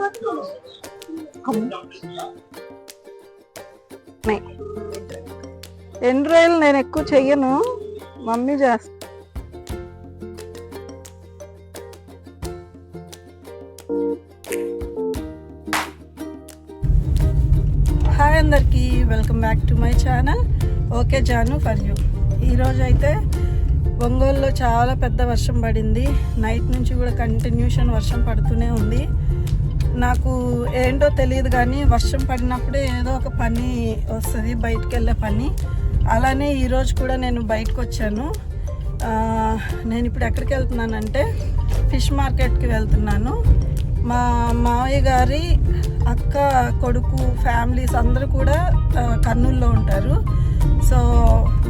ఉన్నాయి. నేను ఎక్కువ చెయ్యను మమ్మీ చేస్తా హాయ్ అందరికీ welcome back to my channel okay Jaanu for you ఈరోజు అయితే ఒంగోలులో చాలా పెద్ద వర్షం పడింది. నైట్ నుంచి కూడా కంటిన్యూషన్ వర్షం పడుతూనే ఉంది. నాకు ఏంటో తెలియదు కానీ వర్షం పడినప్పుడే ఏదో ఒక పని వస్తుంది బయటకు వెళ్ళే పని. అలానే ఈరోజు కూడా నేను బయటకు వచ్చాను నేను ఇప్పుడు ఎక్కడికి వెళ్తున్నానంటే ఫిష్ మార్కెట్కి వెళ్తున్నాను. మా మావయ్య గారి అక్క కొడుకు ఫ్యామిలీస్ అందరూ కూడా కర్నూల్లో కర్నూలులో ఉంటారు. సో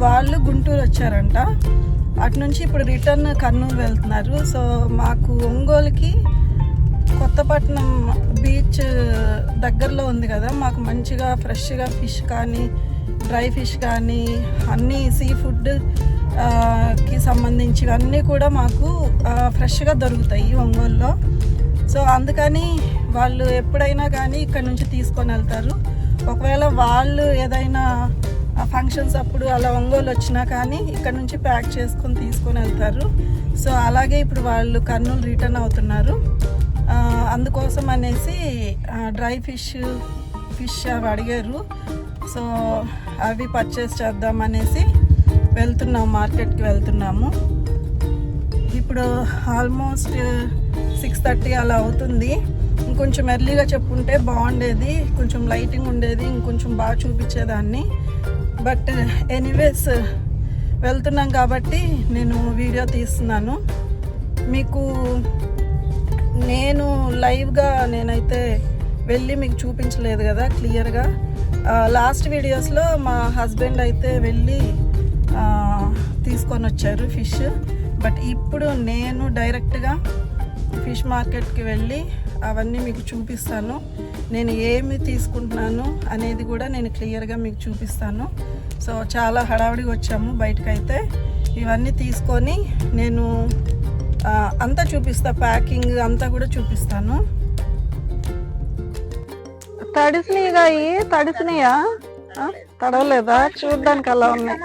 వాళ్ళు గుంటూరు వచ్చారంట. అటు నుంచి ఇప్పుడు రిటర్న్ కర్నూలు వెళ్తున్నారు. సో మాకు ఒంగోలుకి కొత్తపట్నం బీచ్ దగ్గరలో ఉంది కదా మాకు మంచిగా ఫ్రెష్గా ఫిష్ కానీ డ్రై ఫిష్ కానీ అన్నీ సీ ఫుడ్కి కి సంబంధించివన్నీ కూడా మాకు ఫ్రెష్గా దొరుకుతాయి ఒంగోలులో. సో అందుకని వాళ్ళు ఎప్పుడైనా కానీ ఇక్కడ నుంచి తీసుకొని వెళ్తారు. ఒకవేళ వాళ్ళు ఏదైనా ఫంక్షన్స్ అప్పుడు అలా ఒంగోలు వచ్చినా కానీ ఇక్కడ నుంచి ప్యాక్ చేసుకొని తీసుకొని వెళ్తారు. సో అలాగే ఇప్పుడు వాళ్ళు కర్నూలు రిటర్న్ అవుతున్నారు. అందుకోసం అనేసి డ్రై ఫిష్ ఫిష్ అవి అడిగారు. సో అవి పర్చేస్ చేద్దాం అనేసి వెళ్తున్నాం మార్కెట్కి వెళ్తున్నాము. ఇప్పుడు ఆల్మోస్ట్ సిక్స్ థర్టీ అలా అవుతుంది. ఇంకొంచెం ఎర్లీగా చెప్పుంటే బాగుండేది. కొంచెం లైటింగ్ ఉండేది ఇంకొంచెం బాగా చూపించేదాన్ని. బట్ ఎనీవేస్ వెళ్తున్నాం కాబట్టి నేను వీడియో తీస్తున్నాను. మీకు నేను లైవ్గా నేనైతే వెళ్ళి మీకు చూపించలేదు కదా క్లియర్గా. లాస్ట్ వీడియోస్లో మా హస్బెండ్ అయితే వెళ్ళి తీసుకొని వచ్చారు ఫిష్. బట్ ఇప్పుడు నేను డైరెక్ట్గా ఫిష్ మార్కెట్కి వెళ్ళి అవన్నీ మీకు చూపిస్తాను. నేను ఏమి తీసుకుంటున్నాను అనేది కూడా నేను క్లియర్గా మీకు చూపిస్తాను. సో చాలా హడావిడిగా వచ్చాము బయటకైతే. ఇవన్నీ తీసుకొని నేను అంతా చూపిస్తా ప్యాకింగ్ అంతా కూడా చూపిస్తాను. తడిసినాయిగా ఇవి తడిసినాయా? తడవలేదా? చూడడానికి అలా ఉన్నాయి.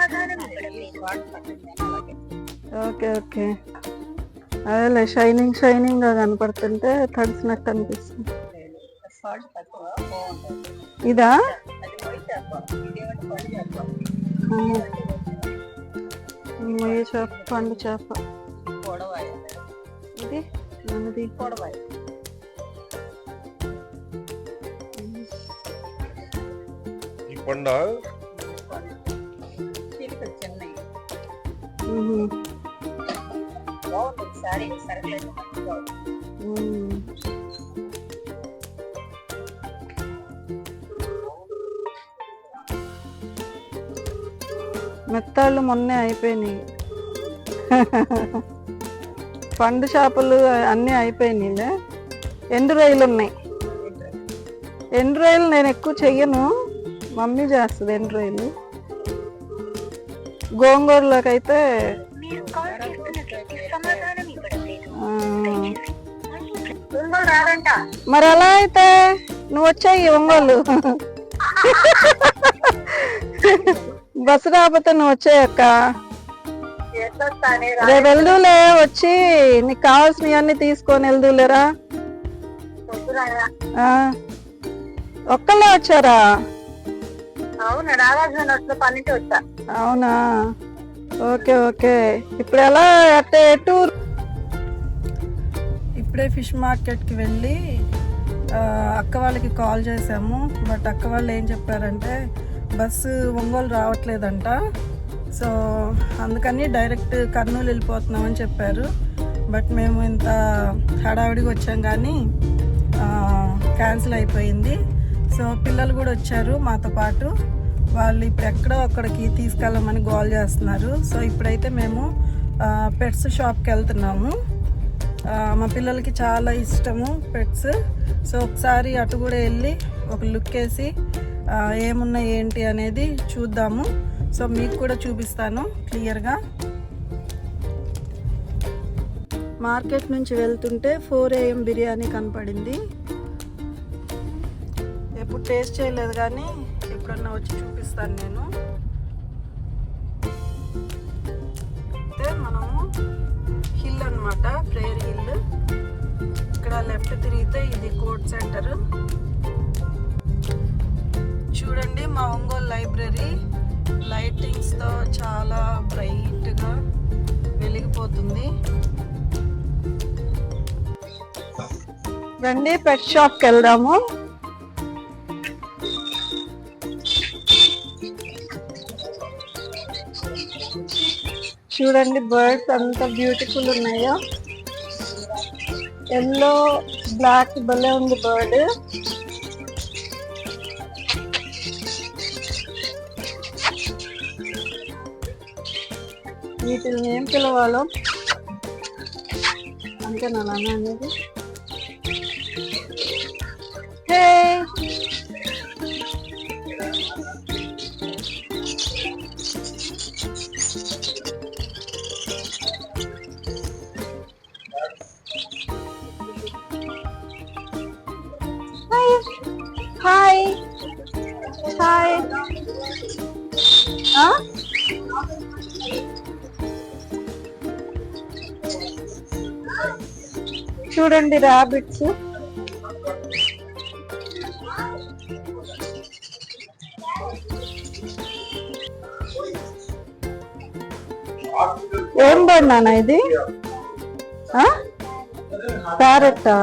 Okay okay. అదేలే షైనింగ్ షైనింగ్గా కనపడుతుంటే తడిసినట్టు అనిపిస్తుంది. ఇదా? చెప్పండి చేప పండు చేప. ఇది? మనది ఈ కొండ? ఉహు. ఉమ్. మెత్తాళ్ళు మొన్నే అయిపోయినాయి. పండు చేపలు అన్నీ అయిపోయినాయిలే. ఎండు రొయ్యలు ఉన్నాయి. ఎండు రొయ్యలు నేను ఎక్కువ చెయ్యను. మమ్మీ చేస్తుంది ఎండు రొయ్యలు. గోంగూరలోకి అయితే మరి ఎలా అయితే నువ్వు వచ్చాయి ఒంగోలు. బస్సు రాకపోతే నువ్వు వచ్చాయక్క రేపు వెళ్దూలే వచ్చి నీకు కావాల్సినవన్నీ తీసుకొని వెళ్దూలేరా. ఒక్కళ్ళే వచ్చారా? అవును ఓకే ఓకే. ఇప్పుడు ఎలా అట్టే టూర్? ఇప్పుడే ఫిష్ మార్కెట్కి వెళ్ళి అక్క వాళ్ళకి కాల్ చేసాము బట్ అక్క వాళ్ళు ఏం చెప్పారంటే బస్సు ఒంగోలు రావట్లేదంట. సో అందుకని డైరెక్ట్ కర్నూలు వెళ్ళిపోతున్నామని చెప్పారు. బట్ మేము ఇంత హడావిడిగా వచ్చాం కానీ క్యాన్సిల్ అయిపోయింది. సో పిల్లలు కూడా వచ్చారు మాతో పాటు. వాళ్ళు ఇప్పుడు ఎక్కడో అక్కడికి తీసుకెళ్ళమని గోల్ చేస్తున్నారు. సో ఇప్పుడైతే మేము పెట్స్ షాప్కి వెళ్తున్నాము. మా పిల్లలకి చాలా ఇష్టము పెట్స్. సో ఒకసారి అటు కూడా వెళ్ళి ఒక లుక్ వేసి ఏమున్నాయి ఏంటి అనేది చూద్దాము. సో మీకు కూడా చూపిస్తాను క్లియర్గా. మార్కెట్ నుంచి వెళ్తుంటే ఫోర్ ఏఎం బిర్యానీ కనపడింది. ఎప్పుడు టేస్ట్ చేయలేదు కానీ ఎప్పుడన్నా వచ్చి చూపిస్తాను నేను. అయితే మనము హిల్ అన్నమాట ప్రేయర్ హిల్. ఇక్కడ లెఫ్ట్ తిరిగితే ఇది కోర్ట్ సెంటర్. చూడండి మా ఒంగోలు లైబ్రరీ. లైటింగ్స్తో చాలా బ్రైట్గా వెలిగిపోతుంది. రండి పెట్ షాప్కి వెళ్దాము. చూడండి బర్డ్స్ అంత బ్యూటిఫుల్ ఉన్నాయో. ఎల్లో బ్లాక్ భలే ఉంది బర్డ్ వీటిని ఏం పిలవాలో. అంతే నా నాన్న అనేది? చూడండి రాబిట్స్ ఏం బర్డ్ నాన్న ఇది? ప్యారెట్టా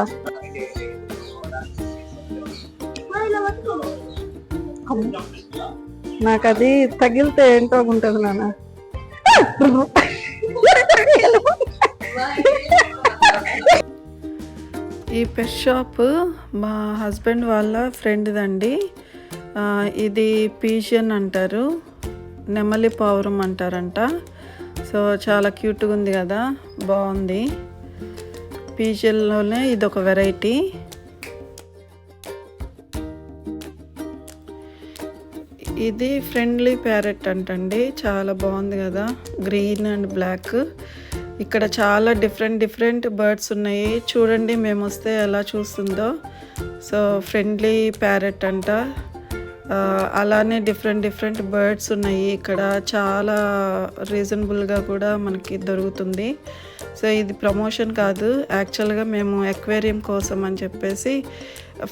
నాకు అది తగిలితే ఏంటో ఉంటుంది నాన్న. ఈ పెట్ షాప్ మా హస్బెండ్ వాళ్ళ ఫ్రెండ్దండి ఇది పీజియన్ అంటారు. నెమలి పావురం అంటారంట. సో చాలా క్యూట్గా ఉంది కదా. బాగుంది. పీజియన్లోనే ఇది ఒక వెరైటీ ఇది ఫ్రెండ్లీ ప్యారెట్ అంటండి. చాలా బాగుంది కదా. గ్రీన్ అండ్ బ్లాక్ ఇక్కడ చాలా డిఫరెంట్ డిఫరెంట్ బర్డ్స్ ఉన్నాయి. చూడండి మేము వస్తే ఎలా చూస్తుందో. సో ఫ్రెండ్లీ ప్యారెట్ అంట. అలానే డిఫరెంట్ డిఫరెంట్ బర్డ్స్ ఉన్నాయి. ఇక్కడ చాలా రీజనబుల్గా కూడా మనకి దొరుకుతుంది. సో ఇది ప్రమోషన్ కాదు. యాక్చువల్గా మేము ఎక్వేరియం కోసం అని చెప్పేసి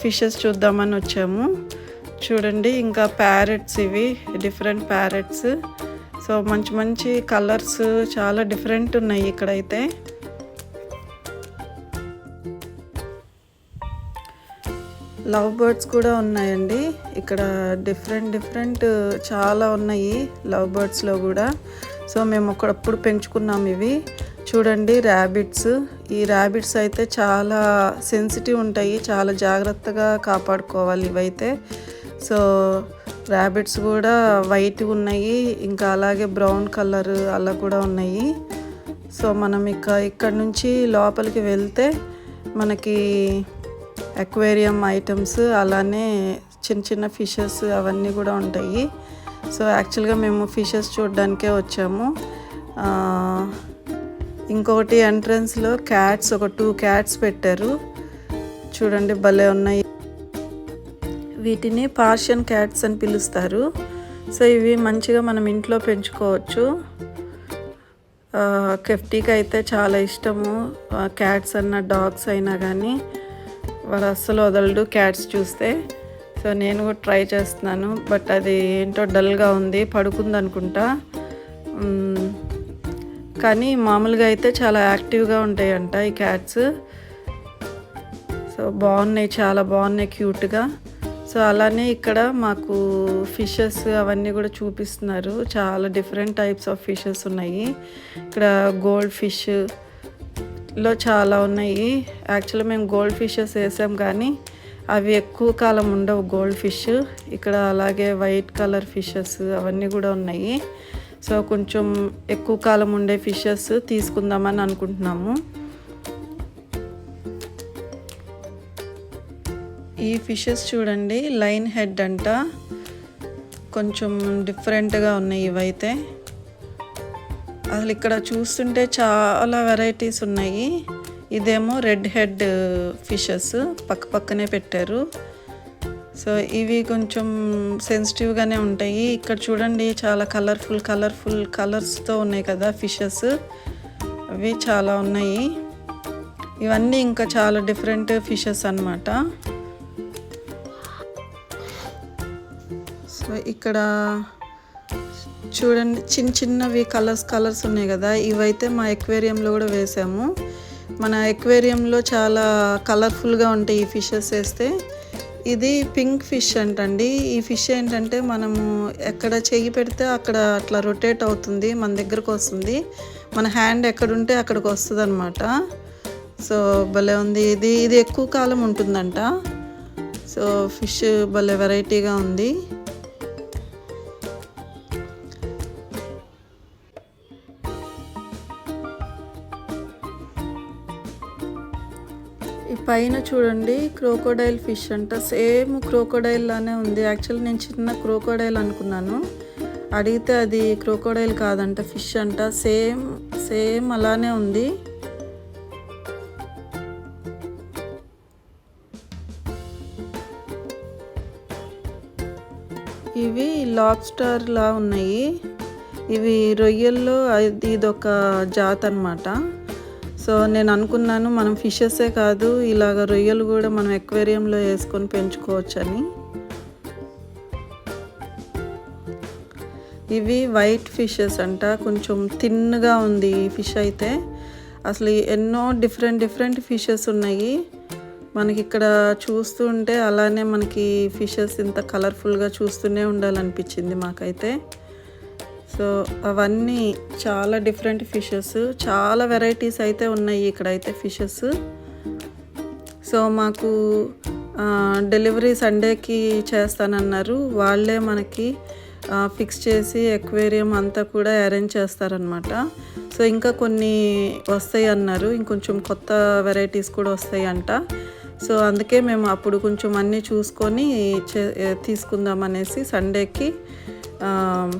ఫిషెస్ చూద్దామని వచ్చాము. చూడండి ఇంకా ప్యారెట్స్ ఇవి డిఫరెంట్ ప్యారెట్స్ సో మంచి మంచి కలర్స్ చాలా డిఫరెంట్ ఉన్నాయి ఇక్కడైతే. లవ్ బర్డ్స్ కూడా ఉన్నాయండి. ఇక్కడ డిఫరెంట్ డిఫరెంట్ చాలా ఉన్నాయి లవ్ బర్డ్స్లో కూడా. సో మేము ఒకప్పుడు పెంచుకున్నాం ఇవి. చూడండి ర్యాబిట్స్. ఈ ర్యాబిట్స్ అయితే చాలా సెన్సిటివ్ ఉంటాయి. చాలా జాగ్రత్తగా కాపాడుకోవాలి ఇవైతే. సో ర్యాబిట్స్ కూడా వైట్ ఉన్నాయి ఇంకా అలాగే బ్రౌన్ కలర్ అలా కూడా ఉన్నాయి. సో మనం ఇక ఇక్కడ నుంచి లోపలికి వెళ్తే మనకి అక్వేరియం ఐటమ్స్ అలానే చిన్న చిన్న ఫిషెస్ అవన్నీ కూడా ఉంటాయి. సో యాక్చువల్గా మేము ఫిషెస్ చూడడానికే వచ్చాము. ఇంకొకటి ఎంట్రన్స్లో క్యాట్స్ ఒక టూ క్యాట్స్ పెట్టారు. చూడండి భలే ఉన్నాయి. వీటిని పార్షియన్ క్యాట్స్ అని పిలుస్తారు. సో ఇవి మంచిగా మనం ఇంట్లో పెంచుకోవచ్చు. కెఫ్టీకి అయితే చాలా ఇష్టము. క్యాట్స్ అన్న డాగ్స్ అయినా కానీ వాడు అస్సలు వదలడు క్యాట్స్ చూస్తే. సో నేను కూడా ట్రై చేస్తున్నాను. బట్ అది ఏంటో డల్గా ఉంది పడుకుంది అనుకుంటా కానీ మామూలుగా అయితే చాలా యాక్టివ్గా ఉంటాయంట ఈ క్యాట్స్ సో బాగున్నాయి చాలా బాగున్నాయి క్యూట్గా సో అలానే ఇక్కడ మాకు ఫిషెస్ అవన్నీ కూడా చూపిస్తున్నారు. చాలా డిఫరెంట్ టైప్స్ ఆఫ్ ఫిషెస్ ఉన్నాయి. ఇక్కడ గోల్డ్ ఫిష్లో చాలా ఉన్నాయి. యాక్చువల్గా మేము గోల్డ్ ఫిషెస్ వేసాం కానీ అవి ఎక్కువ కాలం ఉండవు గోల్డ్ ఫిష్. ఇక్కడ అలాగే వైట్ కలర్ ఫిషెస్ అవన్నీ కూడా ఉన్నాయి. సో కొంచెం ఎక్కువ కాలం ఉండే ఫిషెస్ తీసుకుందామని అనుకుంటున్నాము. ఈ ఫిషెస్ చూడండి లైన్ హెడ్ అంట. కొంచెం డిఫరెంట్గా ఉన్నాయి ఇవైతే. అసలు ఇక్కడ చూస్తుంటే చాలా వెరైటీస్ ఉన్నాయి. ఇదేమో రెడ్ హెడ్ ఫిషెస్ పక్క పక్కనే పెట్టారు. సో ఇవి కొంచెం సెన్సిటివ్గానే ఉంటాయి. ఇక్కడ చూడండి చాలా కలర్ఫుల్ కలర్ఫుల్ కలర్స్తో ఉన్నాయి కదా ఫిషెస్. అవి చాలా ఉన్నాయి. ఇవన్నీ ఇంకా చాలా డిఫరెంట్ ఫిషెస్ అన్నమాట. ఇక్కడ చూడండి చిన్న చిన్నవి కలర్స్ కలర్స్ ఉన్నాయి కదా. ఇవైతే మా ఎక్వేరియంలో కూడా వేసాము. మన ఎక్వేరియంలో చాలా కలర్ఫుల్గా ఉంటాయి ఈ ఫిషెస్ వేస్తే. ఇది పింక్ ఫిష్ అంటండి. ఈ ఫిష్ ఏంటంటే మనము ఎక్కడ చెయ్యి పెడితే అక్కడ అట్లా రొటేట్ అవుతుంది మన దగ్గరకు వస్తుంది. మన హ్యాండ్ ఎక్కడుంటే అక్కడికి వస్తుంది అనమాట సో భలే ఉంది. ఇది ఇది ఎక్కువ కాలం ఉంటుందంట. సో ఫిష్ భలే వెరైటీగా ఉంది. ఈ పైన చూడండి క్రోకోడైల్ ఫిష్ అంట. సేమ్ క్రోకోడైల్ లానే ఉంది. యాక్చువల్లీ నేను చిన్న క్రోకోడైల్ అనుకున్నాను. అడిగితే అది క్రోకోడైల్ కాదంట ఫిష్ అంట. సేమ్ సేమ్ అలానే ఉంది. ఇవి లాబ్స్టర్ లా ఉన్నాయి. ఇవి రొయ్యల్లో అది ఇదొక జాత్ అనమాట సో నేను అనుకున్నాను మనం ఫిషెసే కాదు ఇలాగ రొయ్యలు కూడా మనం ఎక్వేరియంలో వేసుకొని పెంచుకోవచ్చని. ఇవి వైట్ ఫిషెస్ అంట కొంచెం థిన్గా ఉంది ఈ ఫిష్ అయితే. అసలు ఎన్నో డిఫరెంట్ డిఫరెంట్ ఫిషెస్ ఉన్నాయి. మనకి ఇక్కడ చూస్తుంటే అలానే మనకి ఫిషెస్ ఇంత కలర్ఫుల్గా చూస్తూనే ఉండాలనిపించింది మాకైతే. సో అవన్నీ చాలా డిఫరెంట్ ఫిషెస్. చాలా వెరైటీస్ అయితే ఉన్నాయి ఇక్కడైతే ఫిషెస్. సో మాకు డెలివరీ సండేకి చేస్తానన్నారు. వాళ్ళే మనకి ఫిక్స్ చేసి ఎక్వేరియం అంతా కూడా అరేంజ్ చేస్తారనమాట సో ఇంకా కొన్ని వస్తాయి అన్నారు. ఇంకొంచెం కొత్త వెరైటీస్ కూడా వస్తాయి అంట. సో అందుకే మేము అప్పుడు కొంచెం అన్నీ చూసుకొని చే తీసుకుందాం అనేసి సండేకి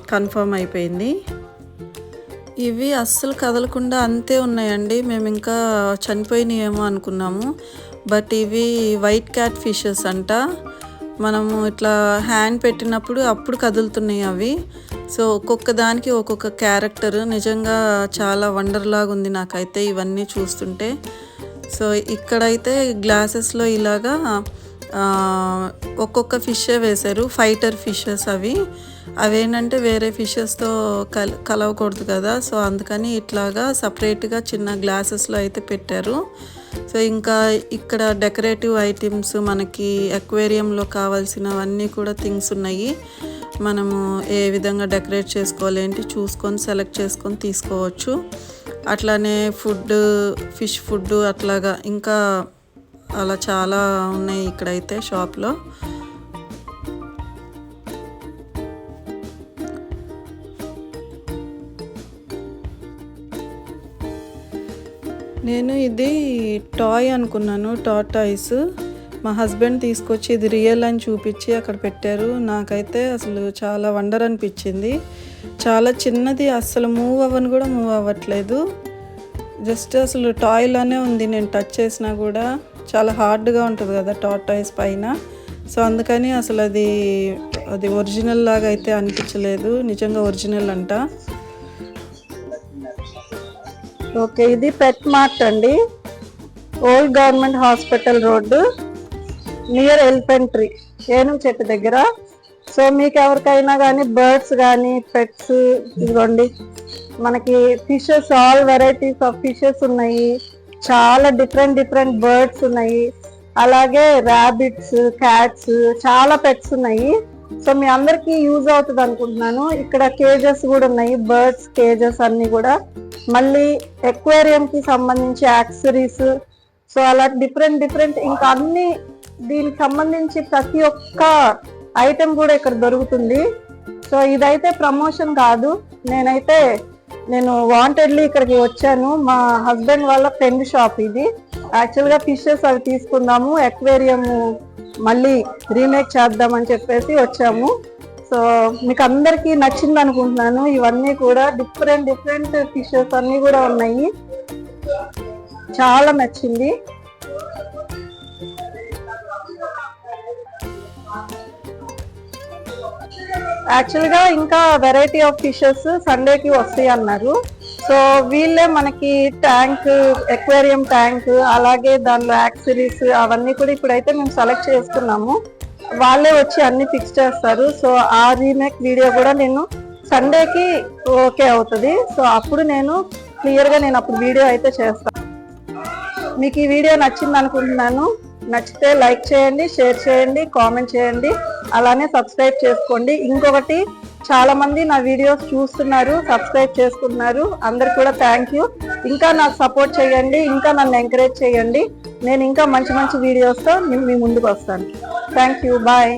కన్ఫర్మ్ అయిపోయింది. ఇవి అస్సలు కదలకుండా అంతే ఉన్నాయండి. మేము ఇంకా చనిపోయినాయేమో అనుకున్నాము. బట్ ఇవి వైట్ క్యాట్ ఫిషెస్ అంట. మనము ఇట్లా హ్యాండ్ పెట్టినప్పుడు అప్పుడు కదులుతున్నాయి అవి. సో ఒక్కొక్క దానికి ఒక్కొక్క క్యారెక్టర్. నిజంగా చాలా వండర్లాగా ఉంది నాకైతే ఇవన్నీ చూస్తుంటే. సో ఇక్కడైతే గ్లాసెస్లో ఇలాగా ఒక్కొక్క ఫిషే వేశారు. ఫైటర్ ఫిషెస్ అవి. అవేంటంటే వేరే ఫిషెస్తో కల కలవకూడదు కదా. సో అందుకని ఇట్లాగా సపరేట్గా చిన్న గ్లాసెస్లో అయితే పెట్టారు. సో ఇంకా ఇక్కడ డెకరేటివ్ ఐటమ్స్ మనకి అక్వేరియంలో కావాల్సినవన్నీ కూడా థింగ్స్ ఉన్నాయి. మనము ఏ విధంగా డెకరేట్ చేసుకోవాలి ఏంటి చూసుకొని సెలెక్ట్ చేసుకొని తీసుకోవచ్చు. అట్లానే ఫుడ్ ఫిష్ ఫుడ్ అట్లాగా ఇంకా అలా చాలా ఉన్నాయి ఇక్కడైతే షాప్లో. నేను ఇది టాయ్ అనుకున్నాను టాటాయిస్ మా హస్బెండ్ తీసుకొచ్చి ఇది రియల్ అని చూపించి అక్కడ పెట్టారు. నాకైతే అసలు చాలా వండర్ అనిపించింది. చాలా చిన్నది అస్సలు మూవ్ అవ్వని కూడా మూవ్ అవ్వట్లేదు. జస్ట్ అసలు టాయ్ లానే ఉంది నేను టచ్ చేసినా కూడా. చాలా హార్డ్గా ఉంటుంది కదా టాటాయిస్ పైన. సో అందుకని అసలు అది అది ఒరిజినల్ లాగా అయితే అనిపించలేదు. నిజంగా ఒరిజినల్ అంట. ఓకే ఇది పెట్ మార్ట్ అండి. Old government hospital road near elephant tree ఏనుగు చెట్టు దగ్గర. సో మీకు ఎవరికైనా కానీ బర్డ్స్ కానీ పెట్స్ ఇదిగోండి మనకి fishes all varieties of fishes ఉన్నాయి. చాలా డిఫరెంట్ డిఫరెంట్ బర్డ్స్ ఉన్నాయి. అలాగే ర్యాబిట్స్ క్యాట్స్ చాలా పెట్స్ ఉన్నాయి. సో మీ అందరికి యూజ్ అవుతుంది అనుకుంటున్నాను. ఇక్కడ కేజెస్ కూడా ఉన్నాయి బర్డ్స్ కేజెస్ అన్ని కూడా. మళ్ళీ ఎక్వేరియం కి సంబంధించి యాక్సరీస్ సో అలా డిఫరెంట్ డిఫరెంట్ ఇంకా అన్ని దీనికి సంబంధించి ప్రతి ఒక్క ఐటెం కూడా ఇక్కడ దొరుకుతుంది. సో ఇదైతే ప్రమోషన్ కాదు. నేనైతే నేను వాంటెడ్లీ ఇక్కడికి వచ్చాను. మా హస్బెండ్ వాళ్ళ ఫ్రెండ్ షాప్ ఇది. యాక్చువల్గా ఫిషెస్ అవి తీసుకుందాము ఎక్వేరియం మళ్ళీ రీమేక్ చేద్దామని చెప్పేసి వచ్చాము. సో మీకు అందరికీ నచ్చింది అనుకుంటున్నాను ఇవన్నీ కూడా డిఫరెంట్ డిఫరెంట్ ఫిషెస్ అన్ని కూడా ఉన్నాయి. చాలా నచ్చింది. యాక్చువల్గా ఇంకా వెరైటీ ఆఫ్ ఫిషెస్ సండేకి వస్తాయి అన్నారు. సో వీళ్ళే మనకి ట్యాంక్ ఎక్వేరియం ట్యాంక్ అలాగే దానిలో యాక్సరీస్ అవన్నీ కూడా ఇప్పుడైతే మేము సెలెక్ట్ చేసుకున్నాము. వాళ్ళే వచ్చి అన్ని ఫిక్స్ చేస్తారు. సో ఆ రీమేక్ వీడియో కూడా నేను సండేకి ఓకే అవుతుంది. సో అప్పుడు నేను క్లియర్గా నేను అప్పుడు వీడియో అయితే చేస్తాను మీకు ఈ వీడియో నచ్చింది అనుకుంటున్నాను. నచ్చితే లైక్ చేయండి షేర్ చేయండి కామెంట్ చేయండి. అలానే సబ్స్క్రైబ్ చేసుకోండి. ఇంకొకటి చాలా మంది నా వీడియోస్ చూస్తున్నారు సబ్స్క్రైబ్ చేసుకుంటున్నారు అందరు కూడా థ్యాంక్ యూ ఇంకా నాకు సపోర్ట్ చేయండి ఇంకా నన్ను ఎంకరేజ్ చేయండి. నేను ఇంకా మంచి మంచి వీడియోస్తో మీ ముందుకు వస్తాను. Thank you bye